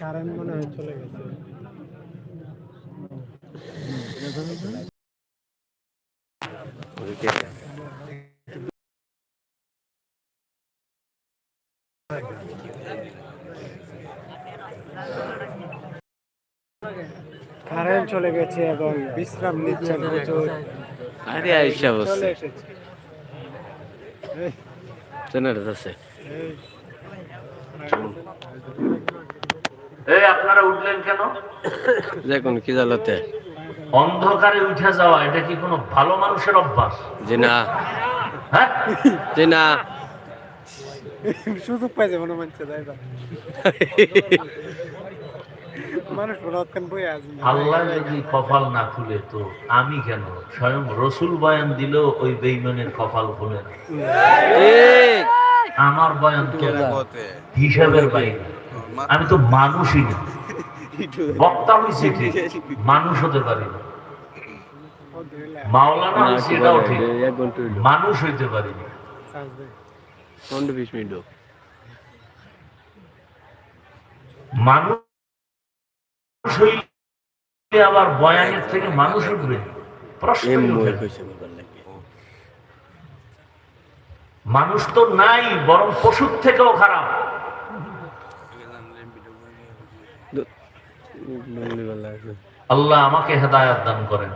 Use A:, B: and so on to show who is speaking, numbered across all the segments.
A: Current মনে হয় চলে গেছে। কারেন্ট চলে গেছে এবং বিশ্রাম নিচ্ছেন প্রচুর।
B: আরে আইসা
A: এসেছে। এই,
B: আছে।
A: এই,
C: আপনারা উঠলেন কেন?
B: দেখুন কি
C: অন্ধকারে উঠে যাওয়া এটা কি কোনো ভালো মানুষের অভ্যাস?
B: যে না।
C: হ্যাঁ?
B: যে না।
A: সুযোগ পাইছে মনে মানছে তাই মানুষ বই
C: আল্লাহ যদি কপাল না খুলে তো আমি কেন? স্বয়ং রসুল বয়ান দিলেও ওই বেইমানের কপাল খুলে না।
B: ঠিক।
C: আমার বয়ান তো হিসাবের বাইরে। আমি তো মানুষই না। বক্তা হয়েছে ঠিক মানুষ হতে পারি না। মাওলানা হয়েছে এটাও ঠিক।
B: এক ঘণ্টা হইল।
C: মানুষ হইতে পারি না। মানুষ হইলে আবার বয়ানের থেকে মানুষ উঠবে প্রশ্ন মানুষ তো নাই বরং পশুর থেকেও খারাপ। আল্লাহ আমাকে হেদায়াত দান করেন।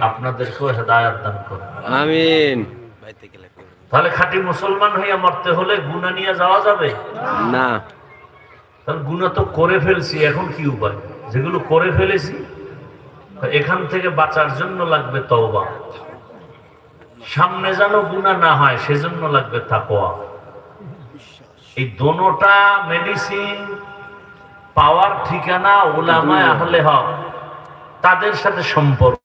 C: আপনাদেরকেও হেদায়াত দান করেন।
B: আমিন।
C: তাহলে খাঁটি মুসলমান হইয়া মরতে হলে গুণা নিয়ে যাওয়া যাবে?
B: না।
C: তাহলে গুণা তো করে ফেলছি এখন কি উপায়? যেগুলো করে ফেলেছি এখান থেকে বাঁচার জন্য লাগবে তওবা। সামনে যেন গুণা না হয়, সেজন্য লাগবে তাকওয়া। এই দোনোটা মেডিসিন পাওয়ার ঠিকানা, ওলামায় আহলে হক, তাদের সাথে সম্পর্ক।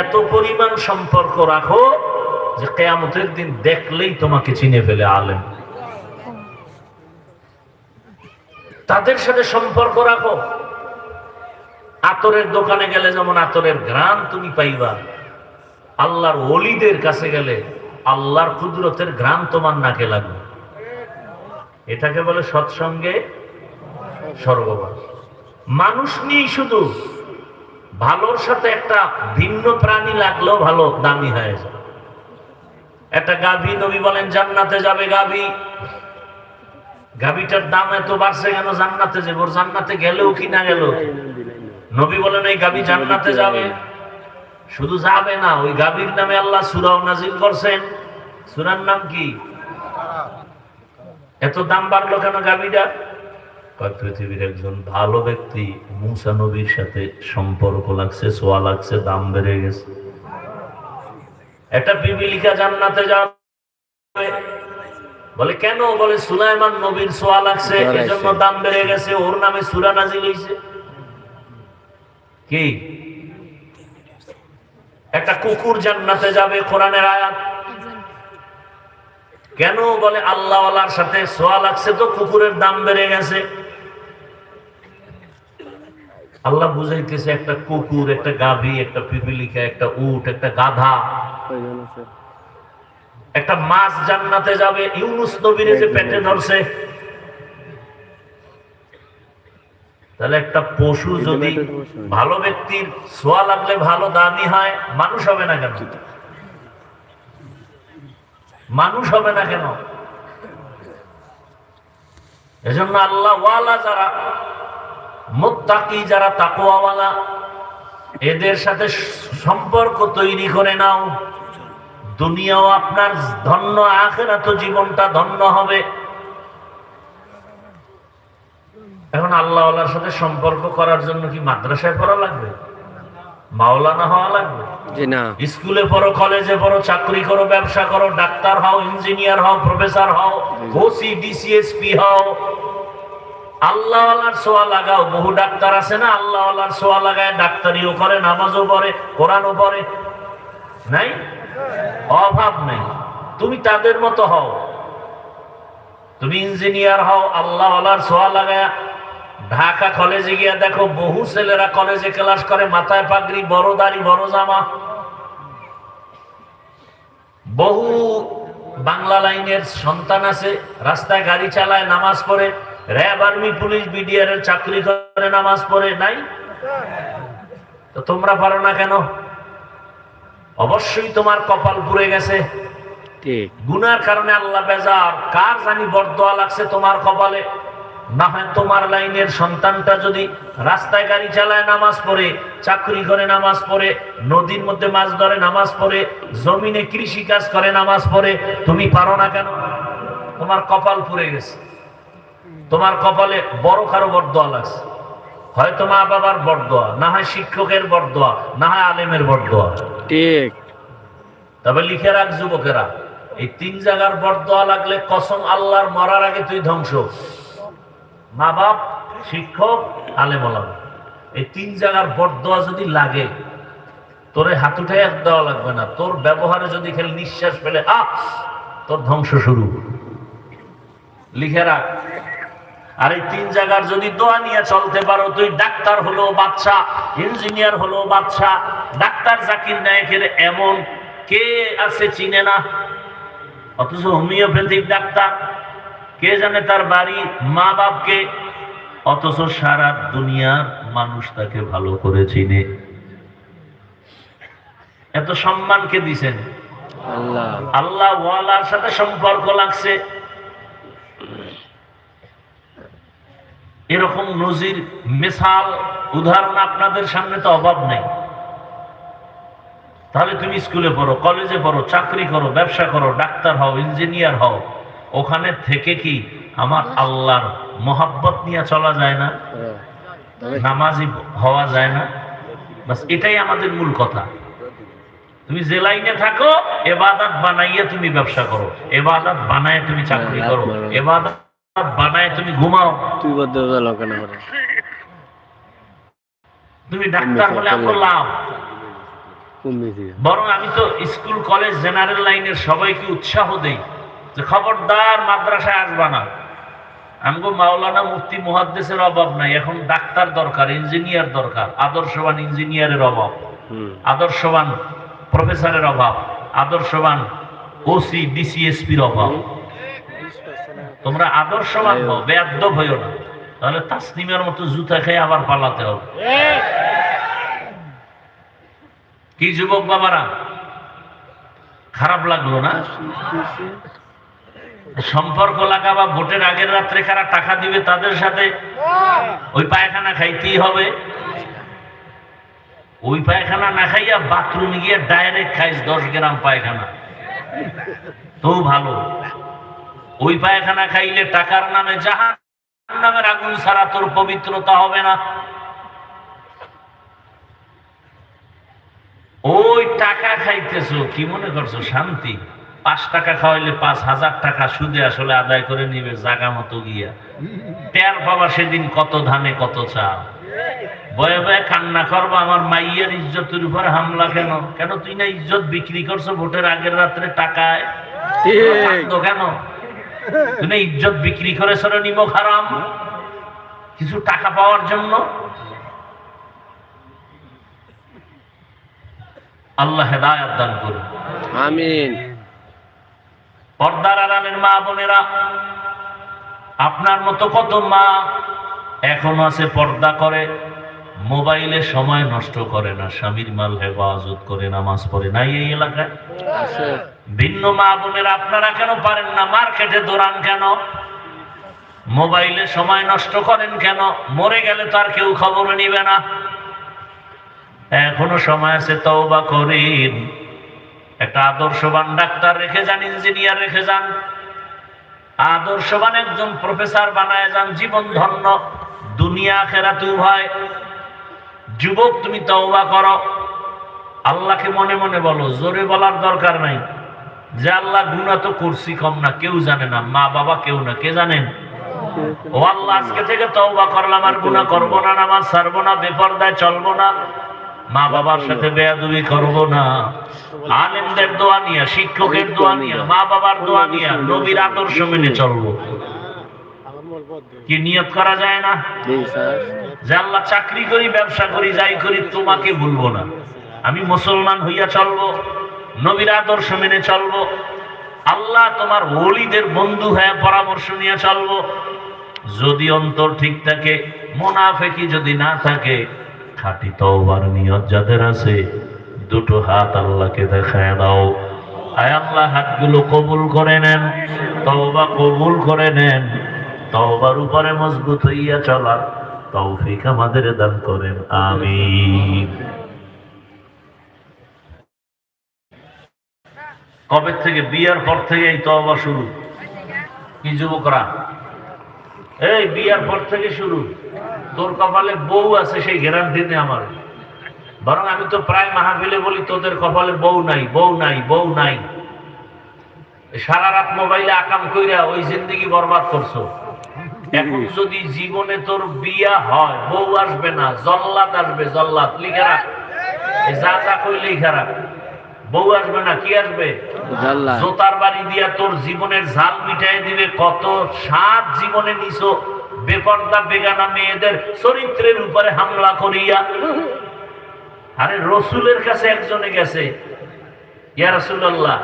C: এত পরিমাণ সম্পর্ক রাখো যে কেয়ামতের দিন দেখলেই তোমাকে চিনে ফেলে আলেম। তাদের সাথে সম্পর্ক রাখো। আতরের দোকানে গেলে যেমন আতরের গ্রাম তুমি পাইবা, আল্লাহর অলিদের কাছে গেলে আল্লাহর কুদরতের গ্রাম তোমার নাকে লাগবে। এটাকে বলে সৎসঙ্গে সর্ববাস মানুষ নিয়েই শুধু ভালোর সাথে একটা ভিন্ন প্রাণী লাগলেও ভালো, দামি হয়ে যায়। একটা গাভী, নবী বলেন, জান্নাতে যাবে গাভী। গাভীটার দাম এত বাড়ছে কেন? জান্নাতে যাবে ওর জান্নাতে গেলেও কি না গেল নবী বলেন এই গাভী জান্নাতে যাবে। শুধু যাবে না ওই গাভীর নামে আল্লাহ সুরাও নাজিল করছেন। সুরার নাম কি? এত দাম বাড়লো কেন গাভীটা পৃথিবীর একজন ভালো ব্যক্তি মুসা নবীর সাথে সম্পর্ক লাগছে সোয়া লাগছে দাম বেড়ে গেছে। একটা পিপিলিকা জান্নাতে যাবে। বলে কেন? বলে সুলাইমান নবীর সোয়া লাগছে এজন্য দাম বেড়ে গেছে ওর নামে সুরা নাজিল হইছে। কি? একটা কুকুর জান্নাতে যাবে, কোরআনের আয়াত। কেন বলে আল্লাহওয়ালার সাথে সোয়া লাগছে তো কুকুরের দাম বেড়ে গেছে? আল্লাহ বুঝাইতেছে একটা কুকুর, একটা গাভী, একটা পিপিলিকা, একটা উট, একটা গাধা। একটা মাছ জান্নাতে যাবে, ইউনুস নবীরে যে পেটে ধরছে। তাহলে একটা পশু যদি ভালো ব্যক্তির সোয়া লাগলে ভালো দামি হয় মানুষ হবে না কেন? মানুষ হবে না কেন? এজন্য আল্লাহ ওয়ালা যারা মুত্তাকি যারা তাকওয়াওয়ালা এদের সাথে সম্পর্ক তৈরি করে নাও। দুনিয়াও আপনার ধন্য আখেরাত জীবনটা ধন্য হবে। এখন আল্লাহ আল্লাহর সাথে সম্পর্ক করার জন্য কি মাদ্রাসায় পড়া লাগবে? মাওলানা হওয়া লাগবে? স্কুলে পড়ো কলেজে পড়ো চাকরি করো ব্যবসা করো ডাক্তার হও ইঞ্জিনিয়ার হও প্রফেসর হও ওসি ডিসিএসপি হও। আল্লাহ আল্লাহর সোয়া লাগাও। বহু ডাক্তার আছে না আল্লাহ আল্লাহর সোয়া লাগায় ডাক্তারিও করে নামাজও পড়ে কোরআনও পড়ে। নাই? অভাব নেই। তুমি তাদের মতো হও। তুমি ইঞ্জিনিয়ার হও আল্লাহ আল্লাহর সোয়া লাগায় ঢাকা কলেজে গিয়া দেখো বহু ছেলেরা কলেজে ক্লাস করে মাথায় পাগড়ি বড় দাড়ি বড় জামা। বহু বাংলা লাইনের সন্তান আছে রাস্তায় গাড়ি চালায় নামাজ পড়ে। র্যাব আর্মি পুলিশ বিডিআর এর চাকরি করে নামাজ পড়ে নাই? তো তোমরা পারো না কেন? অবশ্যই তোমার কপাল পুড়ে গেছে। গুনার কারণে আল্লাহ বেজার। কার জানি বরদোয়া লাগছে তোমার কপালে? না হয় তোমার লাইনের সন্তানটা যদি রাস্তায় গাড়ি চালায় নামাজ পড়ে চাকরি করে নামাজ পড়ে নদীর মধ্যে মাছ ধরে নামাজ পড়ে জমিনে কৃষি কাজ করে নামাজ পড়ে তুমি পারো না কেন? তোমার কপাল পুড়ে গেছে। তোমার কপালে বড় কারও বরদোয়া লাগছে। হয়তো মা বাবার বরদোয়া না হয় শিক্ষকের বরদোয়া না হয় আলেমের বরদোয়া
B: ঠিক।
C: তবে লিখে রাখ যুবকেরা এই তিন জায়গার বরদোয়া লাগলে কসম আল্লাহর মরার আগে তুই ধ্বংস। মা বাপ শিক্ষক আলেমলাম এই তিন জায়গার বরদোয়া যদি লাগে, তোরে হাত উঠে এক দেওয়া লাগবে না। তোর ব্যবহারে যদি খেলে নিঃশ্বাস ফেলে, আহ, তোর ধ্বংস শুরু। লিখে রাখ। আর এই তিন জায়গার যদি দোয়া নিয়ে চলতে পারো, তুই ডাক্তার হলো বাচ্চা ইঞ্জিনিয়ার হলো বাচ্চা ডাক্তার জাকির নায়কের এমন কে আছে চিনে না? অথচ হোমিওপ্যাথিক ডাক্তার। কে জানে তার বাড়ি মা বাপকে? অথচ সারা দুনিয়ার মানুষ তাকে ভালো করে চিনে। এত সম্মান কে দিছেন?
B: আল্লাহ।
C: আল্লাহ ওয়ালার সাথে সম্পর্ক লাগছে। এরকম নজির মিসাল উদাহরণ আপনাদের সামনে তো অভাব নেই। তাহলে তুমি স্কুলে পড়ো কলেজে পড়ো চাকরি করো ব্যবসা করো ডাক্তার হও ইঞ্জিনিয়ার হও। ওখানে থেকে কি আমার আল্লাহর মোহাব্বত নিয়ে চলা যায় না?
B: হ্যাঁ।
C: নামাজি হওয়া যায় না? বাস এটাই আমাদের মূল কথা। তুমি যে লাইনে থাকো এবাদত বানাইয়ে তুমি ব্যবসা করো। এবাদত বানায় তুমি চাকরি
B: হ্যাঁ,
C: করো।
B: আপনার-
C: এবাদত বানায় তুমি ঘুমাও।
B: তুই
C: তুমি ডাক্তার হলে আমার লাভ। বরং আমি তো স্কুল কলেজ জেনারেল লাইনের সবাইকে উৎসাহ দেই। যে খবরদার মাদ্রাসায় আসবা না। আমগো মাওলানা মুফতি মুহাদ্দেসের অভাব নাই এখন ডাক্তার দরকার ইঞ্জিনিয়ার দরকার আদর্শবান ইঞ্জিনিয়ারের অভাব আদর্শবান প্রফেসরের অভাব আদর্শবান ওসি ডিসিএসপির অভাব। তোমরা আদর্শবান হও বেদ্য হইও না। তাহলে তাসনিমের মতো জুতা খেয়ে আবার পালাতে হবে। কি যুবক বাবারা? খারাপ লাগল না? সম্পর্ক লাগাবা ভোটের আগের রাত্রে কারা টাকা দিবে তাদের সাথে? ওই পায়খানা খাইতেই হবে। ওই পায়খানা না খাইয়া বাথরুমে গিয়ে ডাইরেক্ট খাইস দশ গ্রাম পায়খানা। তো ভালো। ওই পায়খানা খাইলে টাকার নামে জাহান নামের আগুন ছাড়া তোর পবিত্রতা হবে না। ওই টাকা খাইতেছো কি মনে করছ? শান্তি? পাঁচ টাকা খাওয়াইলে পাঁচ হাজার টাকা সুদে আসলে আদায় করে নিবে জাগা মতো গিয়া। টের বাবা সেদিন কত ধানে কত চাল। বয়ে বয়ে কান্না করব আমার মাইয়ের ইজ্জতের উপর হামলা কেন? কেন তুই না ইজ্জত বিক্রি করছ ভোটের আগের রাত্রে টাকায়? কেন? তুই না ইজ্জত বিক্রি করে সরে নিব খারাম কিছু টাকা পাওয়ার জন্য? আল্লাহ হেদায়াত দান করুন।
B: আমিন।
C: পর্দার আড়ালের মা বোনেরা আপনার মতো কত মা এখনও আছে পর্দা করে মোবাইলে সময় নষ্ট করে না স্বামীর মাল হেফাজত করে নামাজ পড়ে নাই এই এলাকায়? ভিন্ন মা বোনেরা আপনারা কেন পারেন না? মার্কেটে দৌড়ান কেন? মোবাইলে সময় নষ্ট করেন কেন? মরে গেলে তো আর কেউ খবর নিবে না। এখনও সময় আছে তওবা করেন। একটা আদর্শবান ডাক্তার রেখে যান, ইঞ্জিনিয়ার রেখে যান। আদর্শবান একজন প্রফেসর বানায় যান, জীবন ধন্য, দুনিয়া খেরাত উভয়। যুবক, তুমি তওবা করো। আল্লাহকে মনে মনে বলো, জোরে বলার দরকার নাই। যে আল্লাহ গুণা তো করছি কম না, কেউ জানে না, মা বাবা কেউ না, কে জানেন? ও আল্লাহ, আজকে থেকে তওবা করলাম, আর গুণা করব না, নামাজ সারবো না, বেপরদায় চলবো না। মা বাবার সাথে বেয়াদুবি করব না। আলেমদের দোয়া নিয়ে শিক্ষকের দোয়া নিয়ে মা বাবার দোয়া নিয়ে নবীর আদর্শ মেনে চলবো। কি নিয়ত করা যায় না? যে আল্লাহ চাকরি করি ব্যবসা করি যাই করি তোমাকে ভুলবো না। আমি মুসলমান হইয়া চলবো নবীর আদর্শ মেনে চলবো। আল্লাহ তোমার ওলিদের বন্ধু হয়ে পরামর্শ নিয়ে চলবো। যদি অন্তর ঠিক থাকে মোনাফেকি যদি না থাকে খাঁটি তওবার নিয়ত যাদের আছে, দুটো হাত আল্লাহকে দেখায় দাও। আয় আল্লাহ, হাতগুলো কবুল করে নেন, তওবা কবুল করে নেন, তওবার উপরে মজবুত হইয়া চলার তৌফিক আমাদের দান করেন, আমিন। কবে থেকে? বিয়ার পর থেকে এই তওবা শুরু। কি যুবকরা? এই বিয়ার পর থেকে শুরু। তোর কপালে বউ আছে সেই গ্যারান্টি নেই আমার। বরং আমি তো প্রায় মাহফিলে বলি তোদের কপালে বউ নাই বউ নাই বউ নাই। সারা রাত মোবাইলে আকাম কইরা ওই জিন্দগি বরবাদ করছ। এখন যদি জীবনে তোর বিয়া হয় বউ আসবে না জল্লাদ আসবে জল্লাদ লিখে রাখ। যা যা কই লিখে রাখ। বউ আসবে না কি আসবে? জোতার বাড়ি দিয়া তোর জীবনের ঝাল মিটাই দিবে কত সাত জীবনে নিছো। বেপর্দা বেগানা মেয়েদের চরিত্রের উপরে হামলা করিয়া। আরে রসুলের কাছে একজনে গেছে, ইয়া রাসূলুল্লাহ,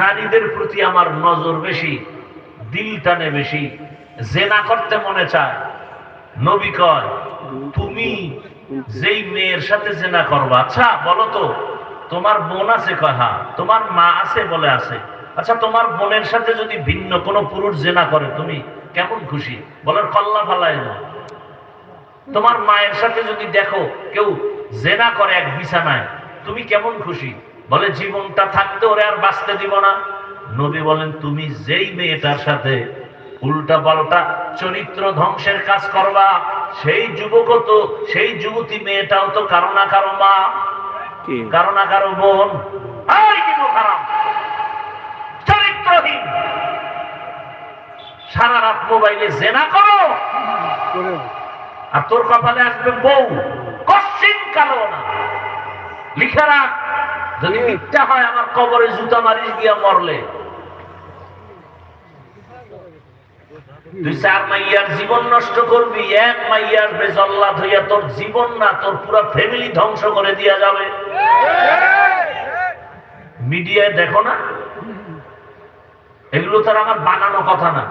C: নারীদের প্রতি আমার নজর বেশি, দিল টানে বেশি, জেনা করতে মনে চায়। নবী কয়, তুমি যেই মেয়ের সাথে জেনা করবা আচ্ছা বলো তো, তোমার বোন আছে কয়? হ্যাঁ তোমার মা আছে বলে আছে। আচ্ছা তোমার বোনের সাথে যদি ভিন্ন কোনো পুরুষ জেনা করে তুমি কেমন খুশি? বলে কল্লা ফালায় না। তোমার মায়ের সাথে যদি দেখো কেউ জেনা করে এক বিছানায় তুমি কেমন খুশি? বলে জীবনটা থাকতে ওরে আর বাঁচতে দিব না। নবী বলেন তুমি যেই মেয়েটার সাথে উল্টা পাল্টা চরিত্র ধ্বংসের কাজ করবা সেই যুবক তো সেই যুবতী মেয়েটাও তো কারও না কারও মা কারও না কারও বোন। খারাপ? চরিত্রহীন সারা রাত মোবাইলে জেনা করো। আর তোর কপালে আসবে বউ। কশ্চিন কালো না। লিখে রাখ যদি মিথ্যা হয় আমার কবরে জুতা মারিস গিয়া মরলে। তুই চার মাইয়ার জীবন নষ্ট করবি এক মাইয়ার বেজল্লাদ হইয়া তোর জীবন না তোর পুরো ফ্যামিলি ধ্বংস করে দিয়া যাবে। মিডিয়ায় দেখো না এগুলো তার আমার বানানো কথা না।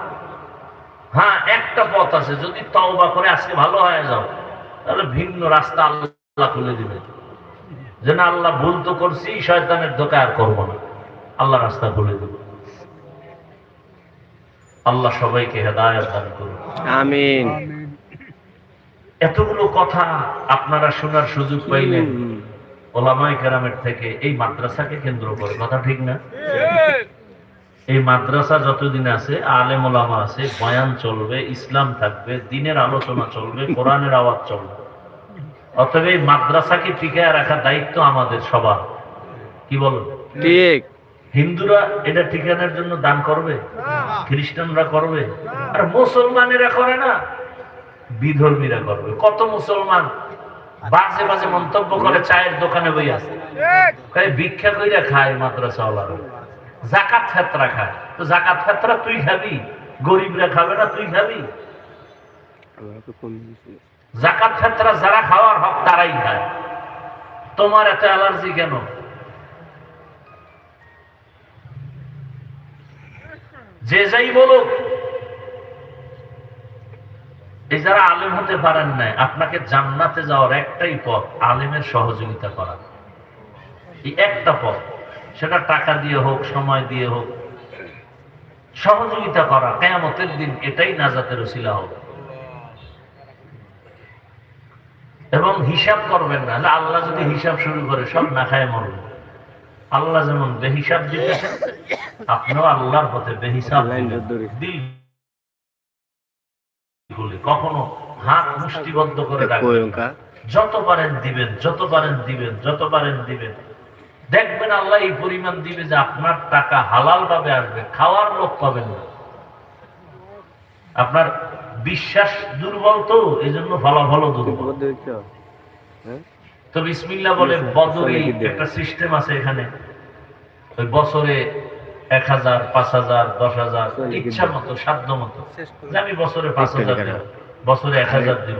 C: হ্যাঁ একটা পথ আছে যদি তওবা করে আজকে ভালো হয়ে যাও তাহলে ভিন্ন রাস্তা আল্লাহ খুলে দিবে যে না আল্লাহ ভুল তো করছি শয়তানের ধোকা আর করব না। আল্লাহ রাস্তা খুলে দিবে। আল্লাহ সবাইকে হেদায়ত দান করুন।
B: আমিন।
C: এতগুলো কথা আপনারা শোনার সুযোগ পাইলেন। ওলামাই কেরামের থেকে এই মাদ্রাসাকে কেন্দ্র করে। কথা ঠিক না? এই মাদ্রাসা যতদিন আছে আলেম ওলামা আছে বয়ান চলবে ইসলাম থাকবে দিনের আলোচনা চলবে কোরআনের আওয়াজ চলবে। অতএব এই মাদ্রাসাকে টিকায় রাখার দায়িত্ব আমাদের সবার। কি বলেন
B: ঠিক।
C: হিন্দুরা এটা ঠিকানার জন্য দান করবে? খ্রিস্টানরা করবে? আর মুসলমানেরা করে না। বিধর্মীরা করবে। কত মুসলমান বাজে বাজে মন্তব্য করে চায়ের দোকানে বইয়া কয় ভিক্ষা কইরা খায় মাদ্রাসাওয়ালারা। জাকাত ফেতরা খায় তো জাকাত ফেতরা তুই খাবি, গরিবরা খাবে না, তুই খাবি। জাকাত ফেতরা যারা খাওয়ার হক, তারাই খায়। তোমার এত অ্যালার্জি কেন? যে যাই বলুক, এই যারা আলেম হতে পারেন না আপনাকে জান্নাতে যাওয়ার একটাই পথ, আলেমের সহযোগিতা করা। এই একটা পথ। সেটা টাকা দিয়ে হোক সময় দিয়ে হোক সহযোগিতা করা কেয়ামতের দিন এটাই নাজাতের উসিলা হবে। এবং হিসাব করবেন না আল্লাহ যদি হিসাব শুরু করে সব না খায় মরবে। আল্লাহ যেমন বেহিসাব দিতেছেন আপনিও আল্লাহর পথে বেহিসাব দিল কখনো হাত মুষ্টিবদ্ধ করে রাখবেন যত পারেন দিবেন যত পারেন দিবেন যত পারেন দিবেন দেখবেন আল্লাহ এই পরিমাণ দিবে যে আপনার টাকা হালাল ভাবে আসবে খাওয়ার লোক পাবেন না আপনার বিশ্বাস দুর্বল তো এই জন্য ফলাফলও দুর্বল? তো বিসমিল্লা বলে বদরে. একটা সিস্টেম আছে এখানে ওই বছরে এক হাজার পাঁচ হাজার দশ হাজার ইচ্ছা মতো সাধ্য মতো আমি বছরে পাঁচ হাজার। দেব বছরে এক হাজার দেব